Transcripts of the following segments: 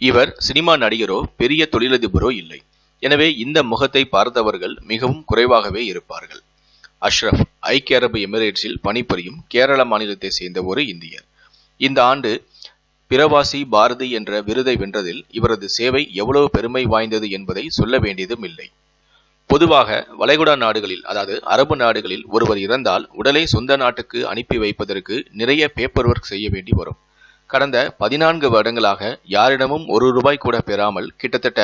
இவர் சினிமா நடிகரோ பெரிய தொழிலதிபரோ இல்லை. எனவே இந்த முகத்தை பார்த்தவர்கள் மிகவும் குறைவாகவே இருப்பார்கள். அஷ்ரஃப் ஐக்கிய அரபு எமிரேட்ஸில் பணிபுரியும் கேரள மாநிலத்தை சேர்ந்த ஒரு இந்தியர். இந்த ஆண்டு பிரவாசி பாரதி என்ற விருதை வென்றதில் இவரது சேவை எவ்வளவு பெருமை வாய்ந்தது என்பதை சொல்ல வேண்டியதும் இல்லை. பொதுவாக வளைகுடா நாடுகளில் அதாவது அரபு நாடுகளில் ஒருவர் இறந்தால் உடலை சொந்த நாட்டுக்கு அனுப்பி வைப்பதற்கு நிறைய பேப்பர் ஒர்க் செய்ய வேண்டி வரும். கடந்த பதினான்கு வருடங்களாக யாரிடமும் ஒரு ரூபாய் கூட பெறாமல் கிட்டத்தட்ட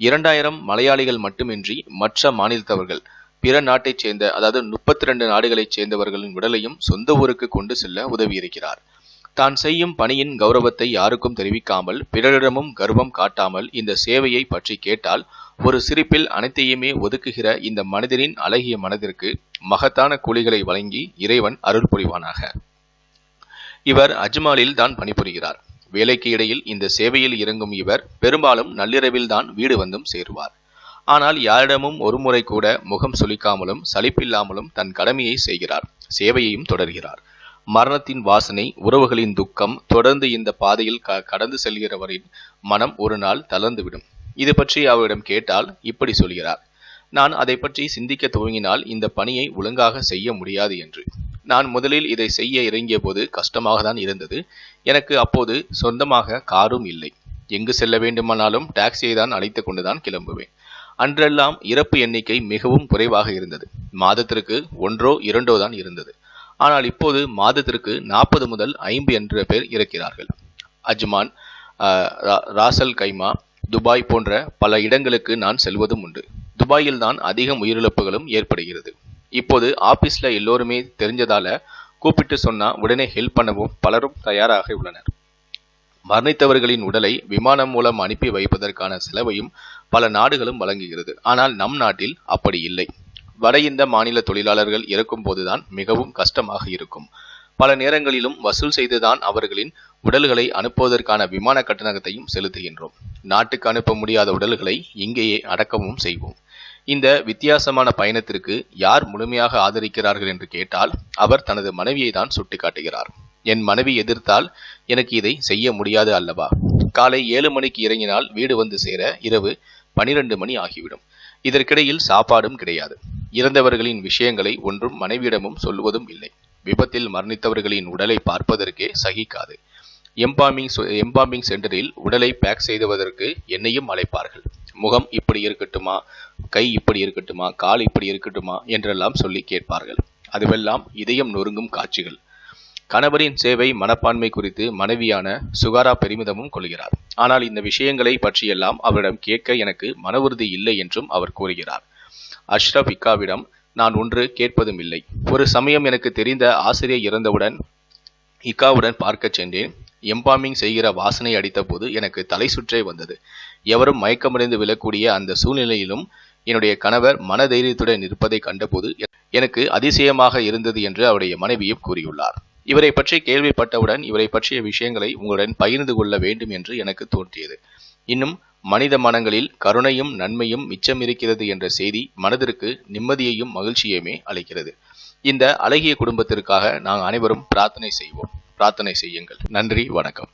இரண்டாயிரம் மலையாளிகள் மட்டுமின்றி மற்ற மாநிலத்தவர்கள் பிற நாட்டைச் சேர்ந்த அதாவது முப்பத்தி ரெண்டு நாடுகளைச் சேர்ந்தவர்களின் உடலையும் சொந்த ஊருக்கு கொண்டு செல்ல உதவியிருக்கிறார். தான் செய்யும் பணியின் கௌரவத்தை யாருக்கும் தெரிவிக்காமல் பிறரிடமும் கர்வம் காட்டாமல் இந்த சேவையை பற்றி கேட்டால் ஒரு சிரிப்பில் அனைத்தையுமே ஒதுக்குகிற இந்த மனிதனின் அழகிய மனதிற்கு மகத்தான கூலிகளை வழங்கி இறைவன் அருள் புரிவானாக இவர் அஜ்மாலில் தான் பணிபுரிகிறார். வேலைக்கு இடையில் இந்த சேவையில் இறங்கும் இவர் பெரும்பாலும் நள்ளிரவில் தான் வீடு வந்தும் சேருவார். ஆனால் யாரிடமும் ஒருமுறை கூட முகம் சுளிக்காமலும் சலிப்பில்லாமலும் தன் கடமையை செய்கிறார். சேவையையும் தொடர்கிறார். மரணத்தின் வாசனை உறவுகளின் துக்கம் தொடர்ந்து இந்த பாதையில் க கடந்து செல்கிறவரின் மனம் ஒரு நாள் தளர்ந்துவிடும். இது பற்றி அவரிடம் கேட்டால் இப்படி சொல்கிறார். நான் அதை பற்றி சிந்திக்க துவங்கினால் இந்த பணியை ஒழுங்காக செய்ய முடியாது என்று. நான் முதலில் இதை செய்ய இறங்கிய போது கஷ்டமாக தான் இருந்தது. எனக்கு அப்போது சொந்தமாக காரும் இல்லை. எங்கு செல்ல வேண்டுமானாலும் டாக்ஸியை தான் அழைத்து கொண்டுதான் கிளம்புவேன். அன்றெல்லாம் இறப்பு எண்ணிக்கை மிகவும் குறைவாக இருந்தது. மாதத்திற்கு ஒன்றோ இரண்டோ தான் இருந்தது. ஆனால் இப்போது மாதத்திற்கு நாற்பது முதல் ஐம்பது என்ற பேர் இறக்கிறார்கள். அஜ்மான் ராசல் கைமா துபாய் போன்ற பல இடங்களுக்கு நான் செல்வதும் உண்டு. துபாயில் தான் அதிகம் உயிரிழப்புகளும் ஏற்படுகிறது. இப்போது ஆபீஸ்ல எல்லோருமே தெரிஞ்சதால கூப்பிட்டு சொன்னா உடனே ஹெல்ப் பண்ணவும் பலரும் தயாராக உள்ளனர். மரணித்தவர்களின் உடலை விமானம் மூலம் அனுப்பி வைப்பதற்கான செலவையும் பல நாடுகளும் வழங்குகிறது. ஆனால் நம் நாட்டில் அப்படி இல்லை. வட இந்த மாநில தொழிலாளர்கள் இறக்கும் போதுதான் மிகவும் கஷ்டமாக இருக்கும். பல நேரங்களிலும் வசூல் செய்துதான் அவர்களின் உடல்களை அனுப்புவதற்கான விமான கட்டணத்தையும் செலுத்துகின்றோம். நாட்டுக்கு அனுப்ப முடியாத உடல்களை இங்கேயே அடக்கமும் செய்வோம். இந்த வித்தியாசமான பயணத்திற்கு யார் முழுமையாக ஆதரிக்கிறார்கள் என்று கேட்டால் அவர் தனது மனைவியை தான் சுட்டிக்காட்டுகிறார். என் மனைவி எதிர்த்தால் எனக்கு இதை செய்ய முடியாது அல்லவா? காலை ஏழு மணிக்கு இறங்கினால் வீடு வந்து சேர இரவு பனிரெண்டு மணி ஆகிவிடும். இதற்கிடையில் சாப்பாடும் கிடையாது. இறந்தவர்களின் விஷயங்களை ஒன்றும் மனைவியிடமும் சொல்வதும் இல்லை. விபத்தில் மரணித்தவர்களின் உடலை பார்ப்பதற்கே சகிக்காது. எம்பாமிங் எம்பாமிங் சென்டரில் உடலை பேக் செய்துவதற்கு என்னையும் அழைப்பார்கள். முகம் இப்படி இருக்கட்டுமா? கை இப்படி இருக்கட்டுமா? கால் இப்படி இருக்கட்டுமா? என்றெல்லாம் சொல்லி கேட்பார்கள். அதுவெல்லாம் இதயம் நொறுங்கும் காட்சிகள். கணவரின் சேவை மனப்பான்மை குறித்து மனைவியான சுகாரா பெருமிதமும் கொள்கிறார். ஆனால் இந்த விஷயங்களை பற்றியெல்லாம் அவரிடம் கேட்க எனக்கு மன உறுதி இல்லை என்றும் அவர் கூறுகிறார். அஷ்ரப் இக்காவிடம் நான் ஒன்று கேட்பதும் இல்லை. ஒரு சமயம் எனக்கு தெரிந்த ஆசிரியர் இறந்தவுடன் இக்காவுடன் பார்க்கச் சென்றேன். எம்பாமிங் செய்கிற வாசனை அடித்தபோது எனக்கு தலை சுற்றே வந்தது. எவரும் மயக்கமடைந்து விழக்கூடிய அந்த சூழ்நிலையிலும் என்னுடைய கணவர் மனதைரியத்துடன் இருப்பதை கண்டபோது எனக்கு அதிசயமாக இருந்தது என்று அவருடைய மனைவியும் கூறியுள்ளார். இவரை பற்றி கேள்விப்பட்டவுடன் இவரை பற்றிய விஷயங்களை உங்களுடன் பகிர்ந்து கொள்ள வேண்டும் என்று எனக்கு தோன்றியது. இன்னும் மனித மனங்களில் கருணையும் நன்மையும் மிச்சம் இருக்கிறது என்ற செய்தி மனதிற்கு நிம்மதியையும் மகிழ்ச்சியுமே அளிக்கிறது. இந்த அழகிய குடும்பத்திற்காக நாம் அனைவரும் பிரார்த்தனை செய்வோம். பிரார்த்தனை செய்யுங்கள். நன்றி வணக்கம்.